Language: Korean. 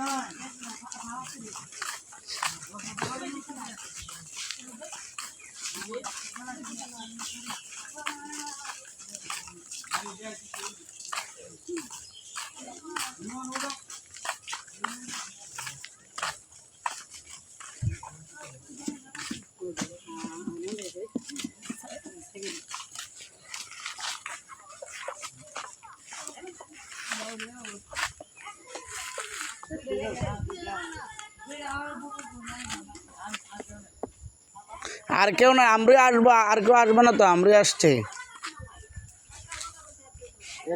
Oh, no. আর কেউ না আমরা আসবো আর কেউ আসবে না তো আমরা আসছে